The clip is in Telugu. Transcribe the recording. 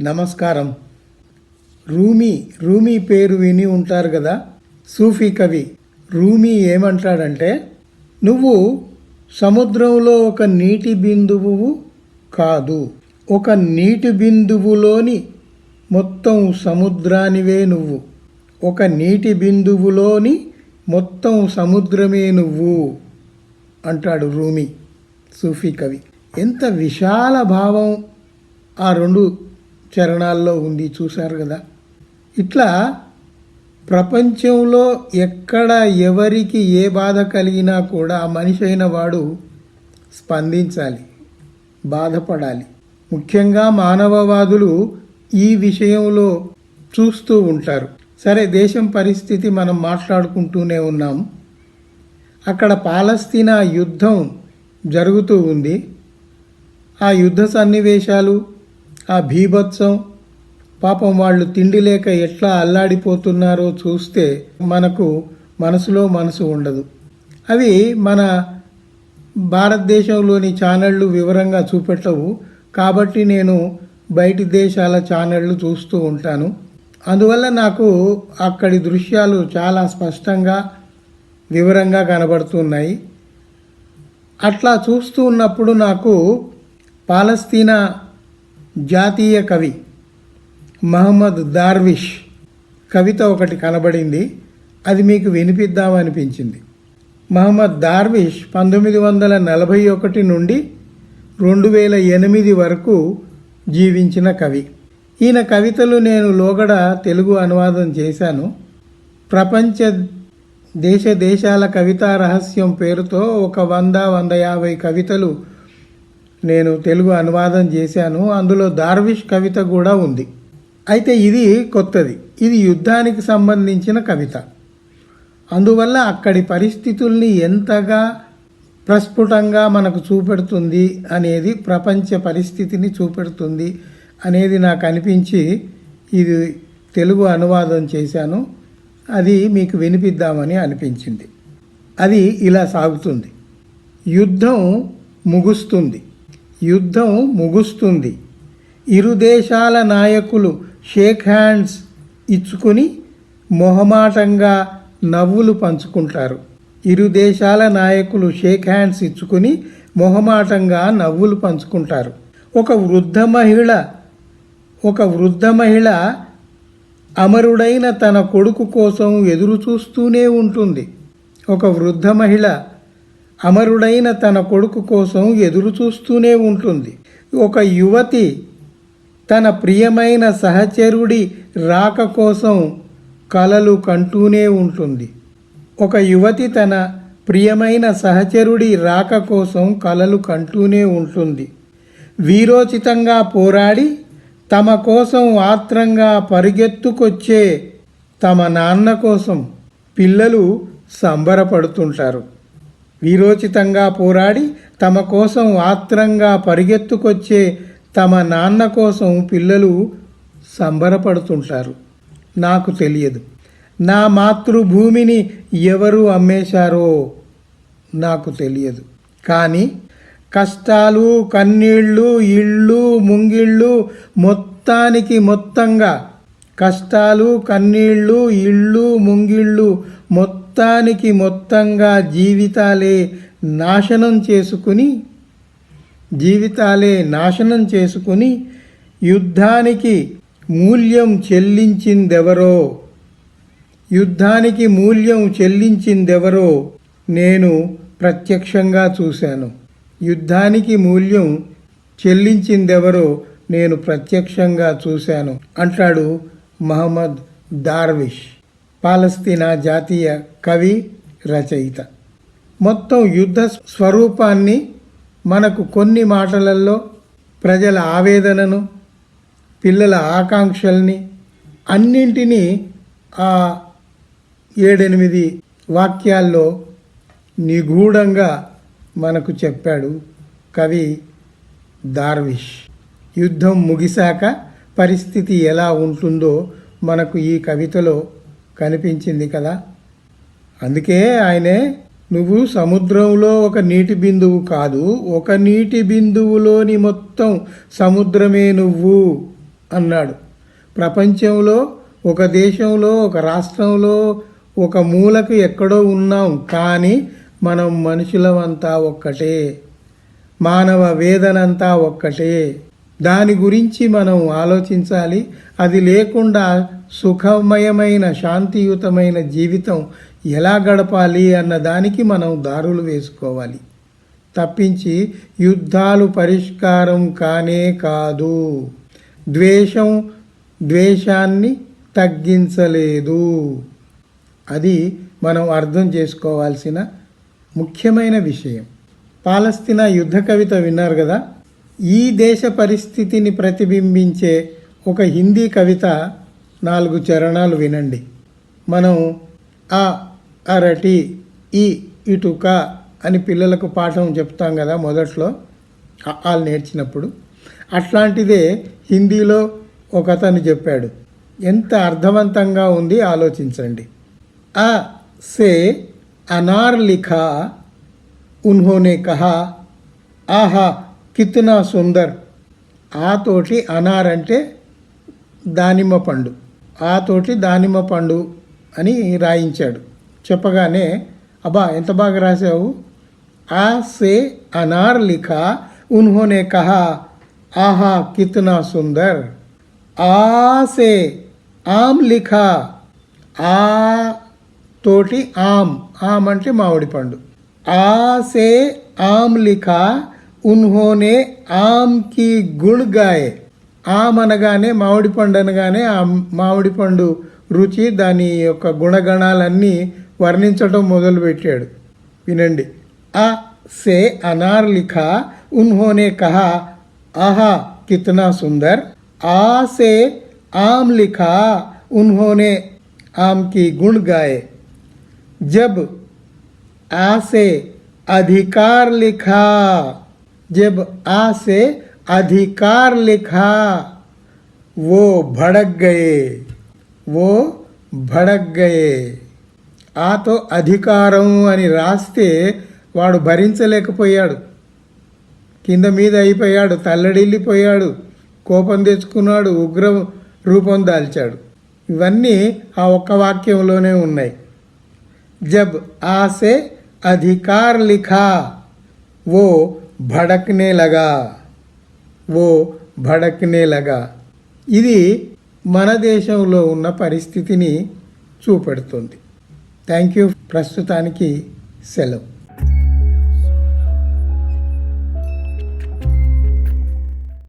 నమస్కారం. రూమీ రూమీ పేరు విని ఉంటారు కదా? సూఫీ కవి రూమీ ఏమంటాడంటే నువ్వు సముద్రంలో ఒక నీటి బిందువు కాదు. ఒక నీటి బిందువులోని మొత్తం సముద్రానివే నువ్వు. ఒక నీటి బిందువులోని మొత్తం సముద్రమే నువ్వు అంటాడు రూమి సూఫీ కవి. ఎంత విశాల భావం ఆ రెండు చరణాల్లో ఉంది చూశారు కదా. ఇట్లా ప్రపంచంలో ఎక్కడ ఎవరికి ఏ బాధ కలిగినా కూడా ఆ మనిషి అయిన వాడు స్పందించాలి బాధపడాలి. ముఖ్యంగా మానవవాదులు ఈ విషయంలో చూస్తూ ఉంటారు. సరే దేశం పరిస్థితి మనం మాట్లాడుకుంటూనే ఉన్నాం. అక్కడ పాలస్తీనా యుద్ధం జరుగుతూ ఉంది. ఆ యుద్ధ సన్నివేశాలు ఆ భీభత్సం. పాపం వాళ్ళు తిండి లేక ఎట్లా అల్లాడిపోతున్నారో చూస్తే మనకు మనసులో మనసు ఉండదు. అవి మన భారతదేశంలోని ఛానళ్ళు వివరంగా చూపెట్టవు. కాబట్టి నేను బయటి దేశాల ఛానళ్ళు చూస్తూ ఉంటాను. అందువల్ల నాకు అక్కడి దృశ్యాలు చాలా స్పష్టంగా వివరంగా కనబడుతున్నాయి. అట్లా చూస్తూ ఉన్నప్పుడు నాకు పాలస్తీనా జాతీయ కవి మహమ్మద్ దార్విష్ కవిత ఒకటి కనబడింది. అది మీకు వినిపిద్దామనిపించింది మహమ్మద్ దార్విష్ పంతొమ్మిది వందల నలభై ఒకటి నుండి రెండు వేల ఎనిమిది వరకు జీవించిన కవి. ఈయన కవితలు నేను లోగడ తెలుగు అనువాదం చేశాను. ప్రపంచ దేశ దేశాల కవితా రహస్యం పేరుతో ఒక వంద వంద యాభై కవితలు నేను తెలుగు అనువాదం చేశాను. అందులో దార్విష్ కవిత కూడా ఉంది. అయితే ఇది కొత్తది. ఇది యుద్ధానికి సంబంధించిన కవిత. అందువల్ల అక్కడి పరిస్థితుల్ని ఎంతగా ప్రస్ఫుటంగా మనకు చూపెడుతుంది అనేది ప్రపంచ పరిస్థితిని చూపెడుతుంది అనేది నాకు అనిపించి ఇది తెలుగు అనువాదం చేశాను. అది మీకు వినిపిద్దామని అనిపించింది. అది ఇలా సాగుతుంది. యుద్ధం ముగుస్తుంది. యుద్ధం ముగుస్తుంది. ఇరు దేశాల నాయకులు షేక్ హ్యాండ్స్ ఇచ్చుకొని మొహమాటంగా నవ్వులు పంచుకుంటారు. ఇరు దేశాల నాయకులు షేక్ హ్యాండ్స్ ఇచ్చుకుని మొహమాటంగా నవ్వులు పంచుకుంటారు. ఒక వృద్ధ మహిళ ఒక వృద్ధ మహిళ అమరుడైన తన కొడుకు కోసం ఎదురు చూస్తూనే ఉంటుంది. ఒక వృద్ధ మహిళ అమరుడైన తన కొడుకు కోసం ఎదురు చూస్తూనే ఉంటుంది. ఒక యువతి తన ప్రియమైన సహచరుడి రాక కోసం కలలు కంటూనే ఉంటుంది. ఒక యువతి తన ప్రియమైన సహచరుడి రాక కోసం కలలు కంటూనే ఉంటుంది. వీరోచితంగా పోరాడి తమ కోసం ఆత్రంగా పరిగెత్తుకొచ్చే తమ నాన్న కోసం పిల్లలు సంబరపడుతుంటారు. వీరోచితంగా పోరాడి తమ కోసం ఆత్రంగా పరిగెత్తుకొచ్చే తమ నాన్న కోసం పిల్లలు సంబరపడుతుంటారు. నాకు తెలియదు. నా మాతృభూమిని ఎవరు అమ్మేశారో నాకు తెలియదు. కానీ కష్టాలు కన్నీళ్ళు ఇళ్ళు ముంగిళ్ళు మొత్తానికి మొత్తంగా కష్టాలు కన్నీళ్ళు ఇళ్ళు ముంగిళ్ళు మొత్తానికి మొత్తంగా జీవితాలే నాశనం చేసుకుని జీవితాలే నాశనం చేసుకుని యుద్ధానికి మూల్యం చెల్లించిందెవరో యుద్ధానికి మూల్యం చెల్లించిందెవరో నేను ప్రత్యక్షంగా చూశాను. యుద్ధానికి మూల్యం చెల్లించిందెవరో నేను ప్రత్యక్షంగా చూశాను. అంటాడు మహమ్మద్ దార్విష్ పాలస్తీనా జాతీయ కవి రచయిత. మొత్తం యుద్ధ స్వరూపాన్ని మనకు కొన్ని మాటలలో ప్రజల ఆవేదనను పిల్లల ఆకాంక్షల్ని అన్నింటినీ ఆ ఏడెనిమిది వాక్యాల్లో నిగూఢంగా మనకు చెప్పాడు కవి దార్విష్ యుద్ధం ముగిశాక పరిస్థితి ఎలా ఉంటుందో మనకు ఈ కవితలో కనిపించింది కదా. అందుకే ఆయనే నువ్వు సముద్రంలో ఒక నీటి బిందువు కాదు ఒక నీటి బిందువులోని మొత్తం సముద్రమే నువ్వు అన్నాడు. ప్రపంచంలో ఒక దేశంలో ఒక రాష్ట్రంలో ఒక మూలకు ఎక్కడో ఉన్నాం కానీ మనం మనుషులమంతా ఒక్కటే మానవ వేదనంతా ఒక్కటే. దాని గురించి మనం ఆలోచించాలి. అది లేకుండా సుఖమయమైన శాంతియుతమైన జీవితం ఎలా గడపాలి అన్న దానికి మనం దారులు వేసుకోవాలి. తప్పించి యుద్ధాలు పరిష్కారం కానే కాదు. ద్వేషం ద్వేషాన్ని తగ్గించలేదు. అది మనం అర్థం చేసుకోవాల్సిన ముఖ్యమైన విషయం. పాలస్తీనా యుద్ధ కవిత విన్నారు కదా? ఈ దేశ పరిస్థితిని ప్రతిబింబించే ఒక హిందీ కవిత నాలుగు చరణాలు వినండి. మనం ఆ అరటి ఈ ఇటుక అని పిల్లలకు పాఠం చెప్తాం కదా మొదట్లో వాళ్ళు నేర్చినప్పుడు. అట్లాంటిదే హిందీలో ఒక అతను చెప్పాడు. ఎంత అర్థవంతంగా ఉంది ఆలోచించండి. ఆ సే అనార్ లిఖా ఉన్హోనే కహా ఆహా కిత్నా సుందర్. ఆ తోటి అనార్ అంటే దానిమ్మ పండు. ఆ తోటి దానిమ్మ పండు అని రాయించాడు. చెప్పగానే అబ్బా ఎంత బాగా రాసావు ఆ సే అనార్ లిఖా ఉన్హోనే కహా. ఆహా కిత్నా సుందర్. ఆ సే ఆమ్ లిఖా. ఆ తోటి ఆమ్. ఆమ్ అంటే మామిడి పండు. ఆ సే ఆమ్ లిఖా ఉన్హోనే ఆమ్కి గుళ్ గాయే. ఆమ్ అనగానే మామిడి పండు అనగానే ఆ మామిడి పండు రుచి దాని యొక్క గుణగణాలన్నీ వర్ణించడం మొదలుపెట్టాడు. వినండి. ఆ సే అనార్ లిఖా ఉన్హోనే కహా ఆహా కితనా సుందర్ ఆ సే ఆమ్ లిఖా ఉన్హోనే ఆమ్కి గుణ్ గాయే. జబ్ ఆసే అధికార్ లిఖా जब आ से अधिकार लिखा वो भड़क गए वो भड़क गए ఆతో అధికారం అని రాస్తే వాడు భరించలేకపోయాడు కింద మీద అయిపోయాడు తల్లడిల్లిపోయాడు కోపం తెచ్చుకున్నాడు ఉగ్ర రూపం దాల్చాడు ఇవన్నీ ఆ ఒక్క వాక్యంలోనే ఉన్నాయి జబ్ ఆసే అధికార్ లిఖా ఓ భడక్నే లగా ఓ భడక్నే లగా ఇది మన దేశంలో ఉన్న పరిస్థితిని చూపెడుతుంది. Thank you. ప్రస్తుతానికి సెలవు.